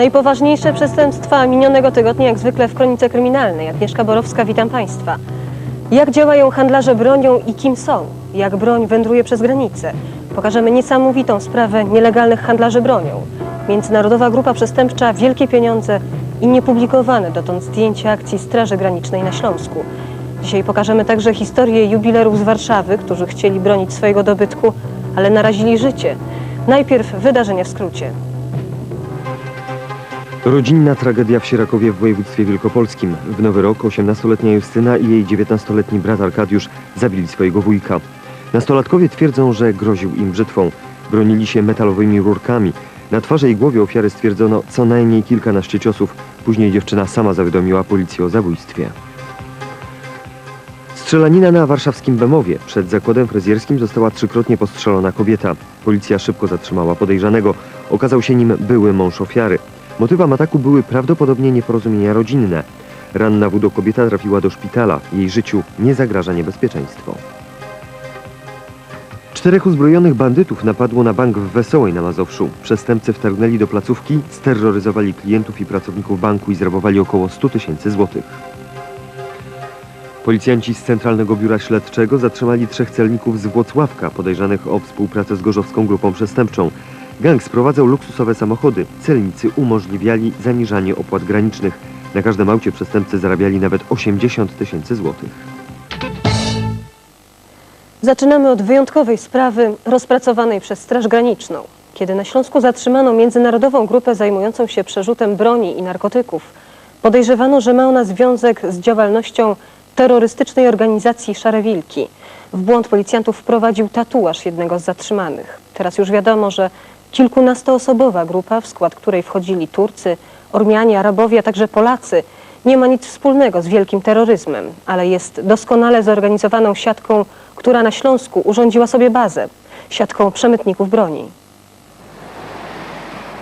Najpoważniejsze przestępstwa minionego tygodnia, jak zwykle w Kronice Kryminalnej. Agnieszka Borowska, witam Państwa. Jak działają handlarze bronią i kim są? Jak broń wędruje przez granice? Pokażemy niesamowitą sprawę nielegalnych handlarzy bronią. Międzynarodowa grupa przestępcza Wielkie Pieniądze i niepublikowane dotąd zdjęcia akcji Straży Granicznej na Śląsku. Dzisiaj pokażemy także historię jubilerów z Warszawy, którzy chcieli bronić swojego dobytku, ale narazili życie. Najpierw wydarzenia w skrócie. Rodzinna tragedia w Sierakowie w województwie wielkopolskim. W Nowy Rok 18-letnia Justyna i jej 19-letni brat Arkadiusz zabili swojego wujka. Nastolatkowie twierdzą, że groził im brzytwą. Bronili się metalowymi rurkami. Na twarzy i głowie ofiary stwierdzono co najmniej kilkanaście ciosów. Później dziewczyna sama zawiadomiła policję o zabójstwie. Strzelanina na warszawskim Bemowie. Przed zakładem fryzjerskim została trzykrotnie postrzelona kobieta. Policja szybko zatrzymała podejrzanego. Okazał się nim były mąż ofiary. Motywem ataku były prawdopodobnie nieporozumienia rodzinne. Ranna wódo kobieta trafiła do szpitala. Jej życiu nie zagraża niebezpieczeństwo. Czterech uzbrojonych bandytów napadło na bank w Wesołej na Mazowszu. Przestępcy wtargnęli do placówki, sterroryzowali klientów i pracowników banku i zrabowali około 100 tysięcy złotych. Policjanci z Centralnego Biura Śledczego zatrzymali trzech celników z Włocławka podejrzanych o współpracę z gorzowską grupą przestępczą. Gang sprowadzał luksusowe samochody. Celnicy umożliwiali zaniżanie opłat granicznych. Na każdym aucie przestępcy zarabiali nawet 80 tysięcy złotych. Zaczynamy od wyjątkowej sprawy rozpracowanej przez Straż Graniczną. Kiedy na Śląsku zatrzymano międzynarodową grupę zajmującą się przerzutem broni i narkotyków, podejrzewano, że ma ona związek z działalnością terrorystycznej organizacji Szare Wilki. W błąd policjantów wprowadził tatuaż jednego z zatrzymanych. Teraz już wiadomo, że kilkunastoosobowa grupa, w skład której wchodzili Turcy, Ormianie, Arabowie, a także Polacy, nie ma nic wspólnego z wielkim terroryzmem, ale jest doskonale zorganizowaną siatką, która na Śląsku urządziła sobie bazę, siatką przemytników broni.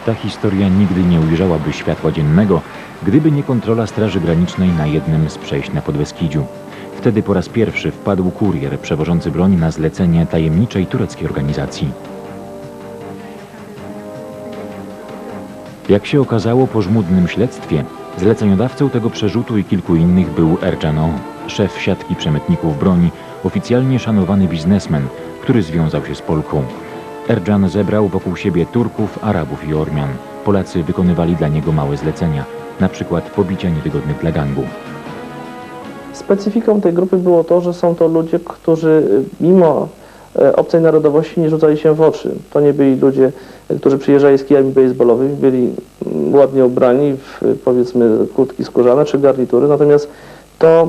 Ta historia nigdy nie ujrzałaby światła dziennego, gdyby nie kontrola Straży Granicznej na jednym z przejść na Podbeskidziu. Wtedy po raz pierwszy wpadł kurier przewożący broń na zlecenie tajemniczej tureckiej organizacji. Jak się okazało po żmudnym śledztwie, zleceniodawcą tego przerzutu i kilku innych był Ercan O, szef siatki przemytników broni, oficjalnie szanowany biznesmen, który związał się z Polką. Ercan zebrał wokół siebie Turków, Arabów i Ormian. Polacy wykonywali dla niego małe zlecenia, na przykład pobicia niewygodnych dla gangu. Specyfiką tej grupy było to, że są to ludzie, którzy mimo obcej narodowości nie rzucali się w oczy. To nie byli ludzie, e, którzy przyjeżdżali z kijami baseballowymi, byli mm, ładnie ubrani w e, powiedzmy kurtki skórzane czy garnitury, natomiast to